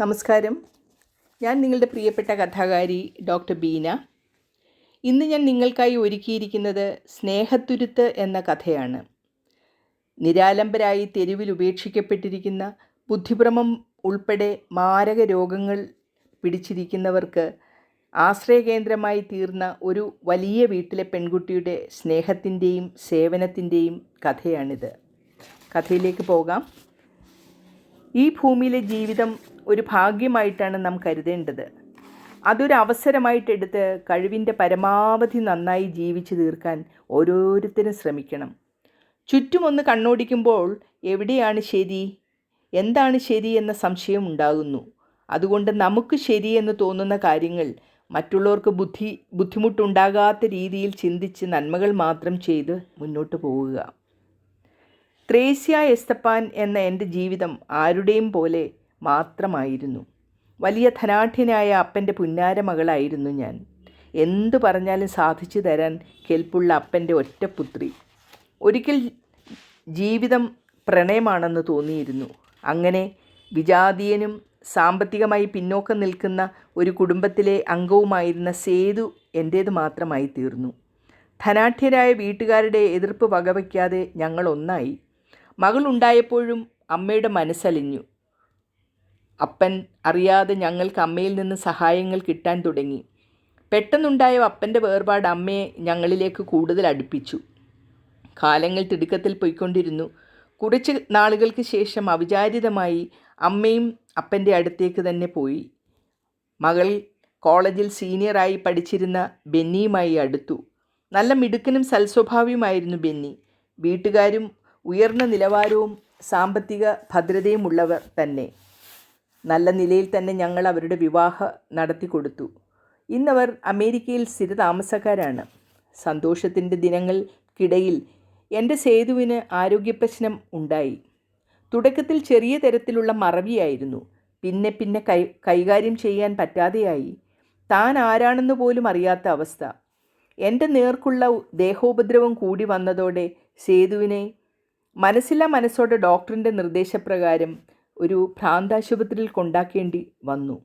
നമസ്കാരം. ഞാൻ നിങ്ങളുടെ പ്രിയപ്പെട്ട കഥാകാരി ഡോക്ടർ ബീന. ഇന്ന് ഞാൻ നിങ്ങൾക്കായി ഒരുക്കിയിരിക്കുന്നത് സ്നേഹത്തുരുത്ത് എന്ന കഥയാണ്. നിരാലംബരായി തെരുവിൽ ഉപേക്ഷിക്കപ്പെട്ടിരിക്കുന്ന ബുദ്ധിഭ്രമം ഉൾപ്പെടെ മാരക രോഗങ്ങൾ പിടിച്ചിരിക്കുന്നവർക്ക് ആശ്രയകേന്ദ്രമായി തീർന്ന ഒരു വലിയ വീട്ടിലെ പെൺകുട്ടിയുടെ സ്നേഹത്തിന്റെയും സേവനത്തിന്റെയും കഥയാണിത്. കഥയിലേക്ക് പോകാം. ഈ ഭൂമിയിലെ ജീവിതം ഒരു ഭാഗ്യമായിട്ടാണ് നാം കരുതേണ്ടത്. അതൊരു അവസരമായിട്ടെടുത്ത് കഴിവിന്റെ പരമാവധി നന്നായി ജീവിച്ചു തീർക്കാൻ ഓരോരുത്തരും ശ്രമിക്കണം. ചുറ്റുമൊന്ന് കണ്ണോടിക്കുമ്പോൾ എവിടെയാണ് ശരി? എന്താണ് ശരി എന്ന സംശയം ഉണ്ടാകുന്നു. അതുകൊണ്ട് നമുക്ക് ശരി എന്ന് തോന്നുന്ന കാര്യങ്ങൾ മറ്റുള്ളവർക്ക് ബുദ്ധി ബുദ്ധിമുട്ടുണ്ടാകാത്ത രീതിയിൽ ചിന്തിച്ച് നന്മകൾ മാത്രം ചെയ്ത് മുന്നോട്ട് പോവുക. ത്രേസ്യ എസ്തപ്പാൻ എന്ന എന്റെ ജീവിതം ആരുടെയും പോലെ മാത്രമായിരുന്നു. വലിയ ധനാഠ്യനായ അപ്പന്റെ പുന്നാര മകളായിരുന്നു ഞാൻ. എന്തു പറഞ്ഞാലും സാധിച്ചു തരാൻ കെൽപ്പുള്ള അപ്പന്റെ ഒറ്റപുത്രി. ഒരിക്കൽ ജീവിതം പ്രണയമാണെന്ന് തോന്നിയിരുന്നു. അങ്ങനെ വിജാതീയനും സാമ്പത്തികമായി പിന്നോക്കം നിൽക്കുന്ന ഒരു കുടുംബത്തിലെ അംഗവുമായിരുന്ന സേതു എന്റേത് മാത്രമായി തീർന്നു. ധനാഠ്യരായ വീട്ടുകാരുടെ എതിർപ്പ് വകവയ്ക്കാതെ ഞങ്ങൾ ഒന്നായി. മകളുണ്ടായപ്പോഴും അമ്മയുടെ മനസ്സലിഞ്ഞു. അപ്പൻ അറിയാതെ ഞങ്ങൾക്ക് അമ്മയിൽ നിന്ന് സഹായങ്ങൾ കിട്ടാൻ തുടങ്ങി. പെട്ടെന്നുണ്ടായ അപ്പന്റെ വേർപാട് അമ്മയെ ഞങ്ങളിലേക്ക് കൂടുതൽ അടുപ്പിച്ചു. കാലങ്ങൾ തിടുക്കത്തിൽ പോയിക്കൊണ്ടിരുന്നു. കുറച്ച് നാളുകൾക്ക് ശേഷം അവിചാരിതമായി അമ്മയും അപ്പന്റെ അടുത്തേക്ക് തന്നെ പോയി. മകൾ കോളേജിൽ സീനിയറായി പഠിച്ചിരുന്ന ബെന്നിയുമായി അടുത്തു. നല്ല മിടുക്കനും സൽസ്വഭാവിയുമായിരുന്നു ബെന്നി. വീട്ടുകാരും ഉയർന്ന നിലവാരവും സാമ്പത്തിക ഭദ്രതയുമുള്ളവർ തന്നെ. നല്ല നിലയിൽ തന്നെ ഞങ്ങൾ അവരുടെ വിവാഹം നടത്തി കൊടുത്തു. ഇന്നവർ അമേരിക്കയിൽ സ്ഥിരതാമസക്കാരാണ്. സന്തോഷത്തിന്റെ ദിനങ്ങൾക്കിടയിൽ എന്റെ സേതുവിന് ആരോഗ്യപ്രശ്നം ഉണ്ടായി. തുടക്കത്തിൽ ചെറിയ തരത്തിലുള്ള മറവിയായിരുന്നു. പിന്നെ പിന്നെ കൈ കൈകാര്യം ചെയ്യാൻ പറ്റാതെയായി. താൻ ആരാണെന്ന് പോലും അറിയാത്ത അവസ്ഥ. എന്റെ നേർക്കുള്ള ദേഹോപദ്രവം കൂടി വന്നതോടെ സേതുവിനെ മനസ്സില്ലാ മനസ്സോടെ ഡോക്ടറിന്റെ നിർദ്ദേശപ്രകാരം ഒരു ഭ്രാന്താശുപത്രിയിൽ കൊണ്ടാക്കേണ്ടി വന്നു.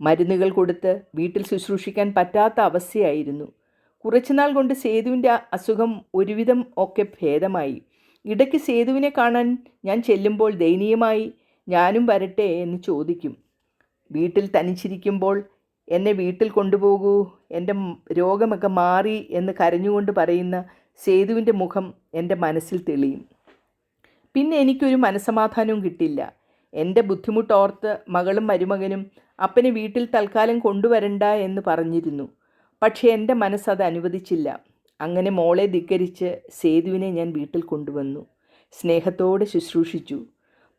മരുന്നുകൾ കൊടുത്ത് വീട്ടിൽ ശുശ്രൂഷിക്കാൻ പറ്റാത്ത അവസ്ഥയായിരുന്നു. കുറച്ചുനാൾ കൊണ്ട് സേതുവിന്റെ അസുഖം ഒരുവിധം ഒക്കെ ഭേദമായി. ഇടയ്ക്ക് സേതുവിനെ കാണാൻ ഞാൻ ചെല്ലുമ്പോൾ ദയനീയമായി ഞാനും വരട്ടെ എന്ന് ചോദിക്കും. വീട്ടിൽ തനിച്ചിരിക്കുമ്പോൾ എന്നെ വീട്ടിൽ കൊണ്ടുപോകൂ എന്റെ രോഗമൊക്കെ മാറി എന്ന് കരഞ്ഞുകൊണ്ട് പറയുന്ന സേതുവിന്റെ മുഖം എന്റെ മനസ്സിൽ തെളിയും. പിന്നെ എനിക്കൊരു മനസമാധാനവും കിട്ടില്ല. എന്റെ ബുദ്ധിമുട്ടോർത്ത് മകളും മരുമകനും അപ്പനെ വീട്ടിൽ തൽക്കാലം കൊണ്ടുവരണ്ട എന്ന് പറഞ്ഞിരുന്നു. പക്ഷേ എന്റെ മനസ്സത് അനുവദിച്ചില്ല. അങ്ങനെ മോളെ ധിക്കരിച്ച് സേതുവിനെ ഞാൻ വീട്ടിൽ കൊണ്ടുവന്നു. സ്നേഹത്തോടെ ശുശ്രൂഷിച്ചു.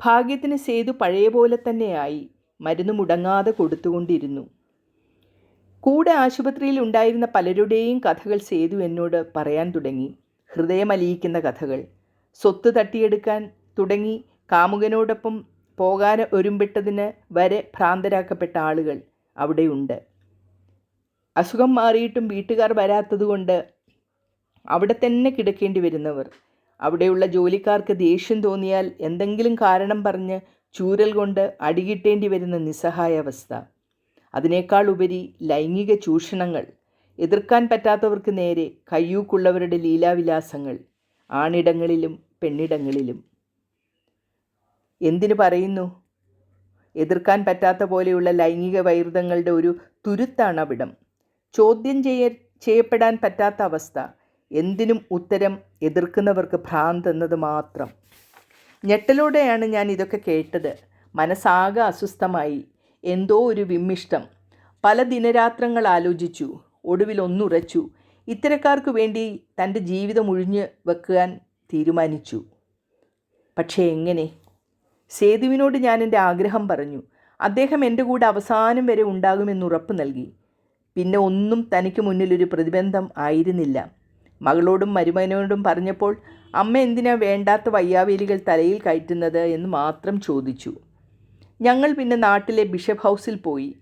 ഭാഗ്യത്തിന് സേതു പഴയ പോലെ തന്നെയായി മരുന്ന് മുടങ്ങാതെ കൊടുത്തുകൊണ്ടിരുന്നു. കൂടെ ആശുപത്രിയിൽ ഉണ്ടായിരുന്ന പലരുടെയും കഥകൾ സേതു എന്നോട് പറയാൻ തുടങ്ങി. ഹൃദയമലിയിക്കുന്ന കഥകൾ. സ്വത്ത് തട്ടിയെടുക്കാൻ തുടങ്ങി കാമുകനോടൊപ്പം പോകാൻ ഒരുമ്പിട്ടതിന് വരെ ഭ്രാന്തരാക്കപ്പെട്ട ആളുകൾ അവിടെയുണ്ട്. അസുഖം മാറിയിട്ടും വീട്ടുകാർ വരാത്തതുകൊണ്ട് അവിടെ തന്നെ കിടക്കേണ്ടി വരുന്നവർ. അവിടെയുള്ള ജോലിക്കാർക്ക് ദേഷ്യം തോന്നിയാൽ എന്തെങ്കിലും കാരണം പറഞ്ഞ് ചൂരൽ കൊണ്ട് അടികിട്ടേണ്ടി വരുന്ന നിസ്സഹായാവസ്ഥ അതിനേക്കാൾ ഉപരി ലൈംഗിക ചൂഷണങ്ങൾ. എതിർക്കാൻ പറ്റാത്തവർക്ക് നേരെ കയ്യൂക്കുള്ളവരുടെ ലീലാവിലാസങ്ങൾ. ആണിടങ്ങളിലും പെണ്ണിടങ്ങളിലും. എന്തിനു പറയുന്നു? എതിർക്കാൻ പറ്റാത്ത പോലെയുള്ള ലൈംഗിക വൈരുദ്ധങ്ങളുടെ ഒരു തുരുത്താണ് അവിടം. ചോദ്യം ചെയ്യ ചെയ്യപ്പെടാൻ പറ്റാത്ത അവസ്ഥ. എന്തിനും ഉത്തരം എതിർക്കുന്നവർക്ക് ഭ്രാന്ത് എന്നത് മാത്രം. ഞെട്ടലോടെയാണ് ഞാൻ ഇതൊക്കെ കേട്ടത്. മനസ്സാകെ അസ്വസ്ഥമായി. എന്തോ ഒരു വിമ്മിഷ്ടം. പല ദിനരാത്രങ്ങൾ ആലോചിച്ചു. ഒടുവിൽ ഒന്നുറച്ചു. ഇത്തരക്കാർക്ക് വേണ്ടി തന്റെ ജീവിതം ഒഴിഞ്ഞു വെക്കാൻ തീരുമാനിച്ചു. പക്ഷേ എങ്ങനെ? സേതുവിനോട് ഞാൻ എന്റെ ആഗ്രഹം പറഞ്ഞു. അദ്ദേഹം എന്റെ കൂടെ അവസാനം വരെ ഉണ്ടാകുമെന്ന് ഉറപ്പ് നൽകി. പിന്നെ ഒന്നും തനിക്ക് മുന്നിലൊരു പ്രതിബന്ധം ആയിരുന്നില്ല. മകളോടും മരുമകനോടും പറഞ്ഞപ്പോൾ അമ്മ എന്തിനാ വേണ്ടാത്ത വയ്യാവേലികൾ തലയിൽ കയറ്റുന്നത്? എന്ന് മാത്രം ചോദിച്ചു. ഞങ്ങൾ പിന്നെ നാട്ടിലെ ബിഷപ്പ് ഹൗസിൽ പോയി.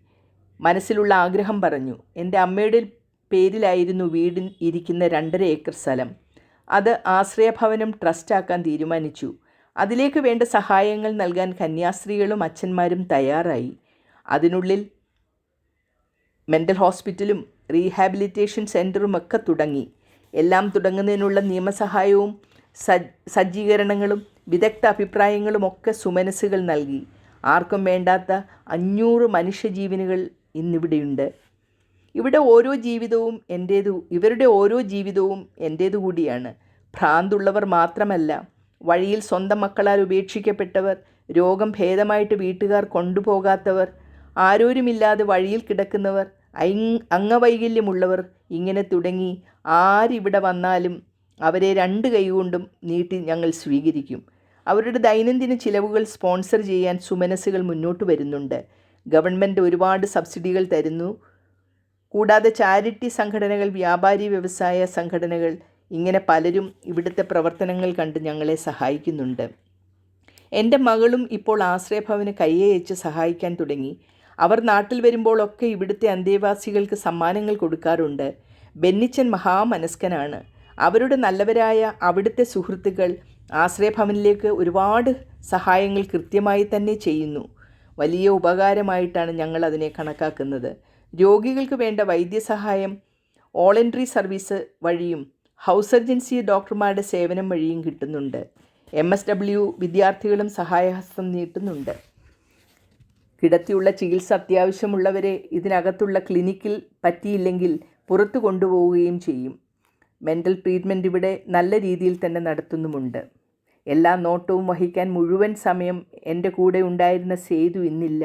മനസ്സിലുള്ള ആഗ്രഹം പറഞ്ഞു. എന്റെ അമ്മയുടെ പേരിലായിരുന്നു വീടിൽ ഇരിക്കുന്ന രണ്ടര ഏക്കർ സ്ഥലം. അത് ആശ്രയഭവനം ട്രസ്റ്റാക്കാൻ തീരുമാനിച്ചു. അതിലേക്ക് വേണ്ട സഹായങ്ങൾ നൽകാൻ കന്യാസ്ത്രീകളും അച്ഛന്മാരും തയ്യാറായി. അതിനുള്ളിൽ മെന്റൽ ഹോസ്പിറ്റലും റീഹാബിലിറ്റേഷൻ സെന്ററും ഒക്കെ തുടങ്ങി. എല്ലാം തുടങ്ങുന്നതിനുള്ള നിയമസഹായവും സജ് സജ്ജീകരണങ്ങളും വിദഗ്ധ അഭിപ്രായങ്ങളും ഒക്കെ സുമനസ്സുകൾ നൽകി. ആർക്കും വേണ്ടാത്ത അഞ്ഞൂറ് മനുഷ്യജീവനുകൾ ഇന്നിവിടെയുണ്ട്. ഇവിടെ ഓരോ ജീവിതവും എന്റേതു ഇവരുടെ ഓരോ ജീവിതവും എന്റേതു കൂടിയാണ്. ഭ്രാന്തുള്ളവർ മാത്രമല്ല വഴിയിൽ സ്വന്തം മക്കളാൽ ഉപേക്ഷിക്കപ്പെട്ടവർ രോഗം ഭേദമായിട്ട് വീട്ടുകാർ കൊണ്ടുപോകാത്തവർ ആരോരുമില്ലാതെ വഴിയിൽ കിടക്കുന്നവർ അംഗവൈകല്യമുള്ളവർ ഇങ്ങനെ തുടങ്ങി ആരിവിടെ വന്നാലും അവരെ രണ്ട് കൈകൊണ്ടും നീട്ടി ഞങ്ങൾ സ്വീകരിക്കും. അവരുടെ ദൈനംദിന ചിലവുകൾ സ്പോൺസർ ചെയ്യാൻ സുമനസ്സുകൾ മുന്നോട്ട് വരുന്നുണ്ട്. ഗവൺമെന്റ് ഒരുപാട് സബ്സിഡികൾ തരുന്നു. കൂടാതെ ചാരിറ്റി സംഘടനകൾ വ്യാപാരി വ്യവസായ സംഘടനകൾ ഇങ്ങനെ പലരും ഇവിടുത്തെ പ്രവർത്തനങ്ങൾ കണ്ട് ഞങ്ങളെ സഹായിക്കുന്നുണ്ട്. എന്റെ മകളും ഇപ്പോൾ ആശ്രയഭവന് കയ്യയച്ച് സഹായിക്കാൻ തുടങ്ങി. അവർ നാട്ടിൽ വരുമ്പോഴൊക്കെ ഇവിടുത്തെ അന്തേവാസികൾക്ക് സമ്മാനങ്ങൾ കൊടുക്കാറുണ്ട്. ബെന്നിച്ചൻ മഹാമനസ്കനാണ്. അവരുടെ നല്ലവരായ അവിടുത്തെ സുഹൃത്തുക്കൾ ആശ്രയഭവനിലേക്ക് ഒരുപാട് സഹായങ്ങൾ കൃത്യമായി തന്നെ ചെയ്യുന്നു. വലിയ ഉപകാരമായിട്ടാണ് ഞങ്ങൾ അതിനെ കണക്കാക്കുന്നത്. രോഗികൾക്ക് വേണ്ട വൈദ്യസഹായം ഓൾ എൻട്രി സർവീസ് വഴിയും ഹൗസ് സർജൻസി ഡോക്ടർമാരുടെ സേവനം വഴിയും കിട്ടുന്നുണ്ട്. എം എസ് ഡബ്ല്യു വിദ്യാർത്ഥികളും സഹായഹസ്തം നീട്ടുന്നുണ്ട്. കിടത്തിയുള്ള ചികിത്സ അത്യാവശ്യമുള്ളവരെ ഇതിനകത്തുള്ള ക്ലിനിക്കിൽ പറ്റിയില്ലെങ്കിൽ പുറത്തു കൊണ്ടുപോവുകയും ചെയ്യും. മെന്റൽ ട്രീറ്റ്മെന്റ് ഇവിടെ നല്ല രീതിയിൽ തന്നെ നടത്തുന്നുമുണ്ട്. എല്ലാ നോട്ടവും വഹിക്കാൻ മുഴുവൻ സമയം എന്റെ കൂടെ ഉണ്ടായിരുന്ന സേതു ഇന്നില്ല.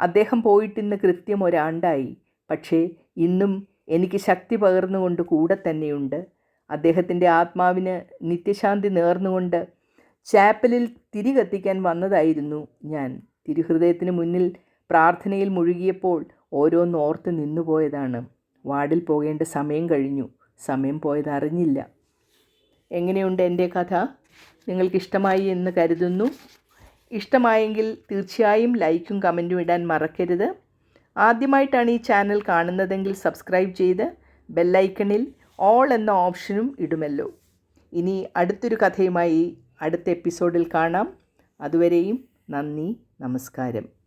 അദ്ദേഹം പോയിട്ടിന്ന് കൃത്യം ഒരാണ്ടായി. പക്ഷേ ഇന്നും എനിക്ക് ശക്തി പകർന്നുകൊണ്ട് കൂടെ തന്നെയുണ്ട്. അദ്ദേഹത്തിന്റെ ആത്മാവിന് നിത്യശാന്തി നേർന്നുകൊണ്ട് ചാപ്പലിൽ തിരി കത്തിക്കാൻ വന്നതായിരുന്നു ഞാൻ. തിരുഹൃദയത്തിന് മുന്നിൽ പ്രാർത്ഥനയിൽ മുഴുകിയപ്പോൾ ഓരോന്ന് ഓർത്ത് നിന്നുപോയതാണ് വാർഡിൽ പോകേണ്ട സമയം കഴിഞ്ഞു. സമയം പോയതറിഞ്ഞില്ല എങ്ങനെയുണ്ട് എന്റെ കഥ? നിങ്ങൾക്കിഷ്ടമായി എന്ന് കരുതുന്നു. ഇഷ്ടമായെങ്കിൽ തീർച്ചയായും ലൈക്കും കമന്റും ഇടാൻ മറക്കരുത്. ആദ്യമായിട്ടാണ് ഈ ചാനൽ കാണുന്നതെങ്കിൽ സബ്സ്ക്രൈബ് ചെയ്ത് ബെല്ലൈക്കണിൽ ഓൾ എന്ന ഓപ്ഷനും ഇടുമല്ലോ. ഇനി അടുത്തൊരു കഥയുമായി അടുത്ത എപ്പിസോഡിൽ കാണാം. അതുവരെയും നന്ദി നമസ്കാരം.